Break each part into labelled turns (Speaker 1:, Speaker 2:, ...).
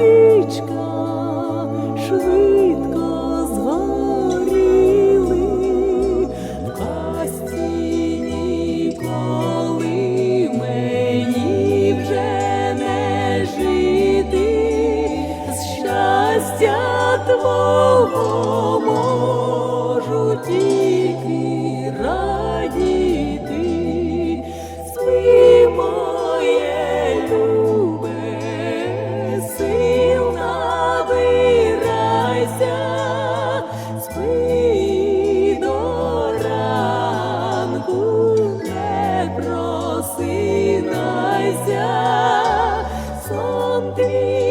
Speaker 1: річка.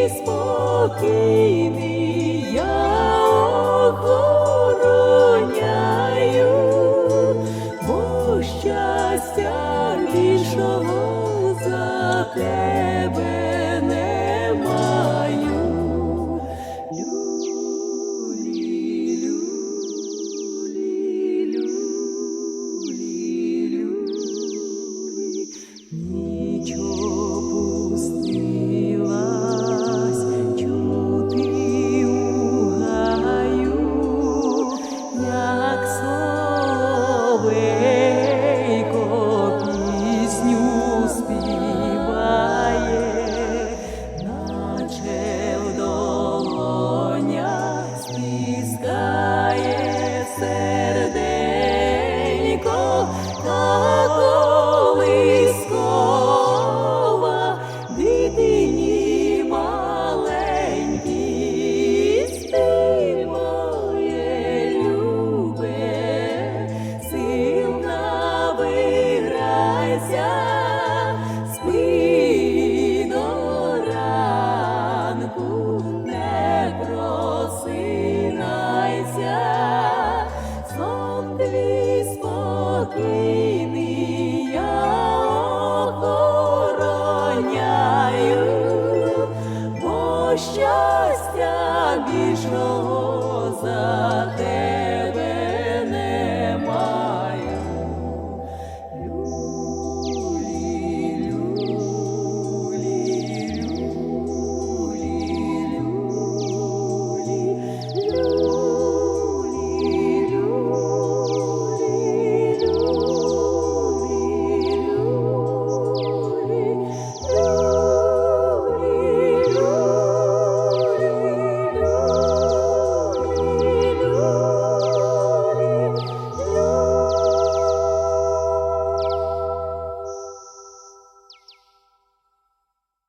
Speaker 1: спокійний я бо щастя більшого за тебе. щастя більшого за те.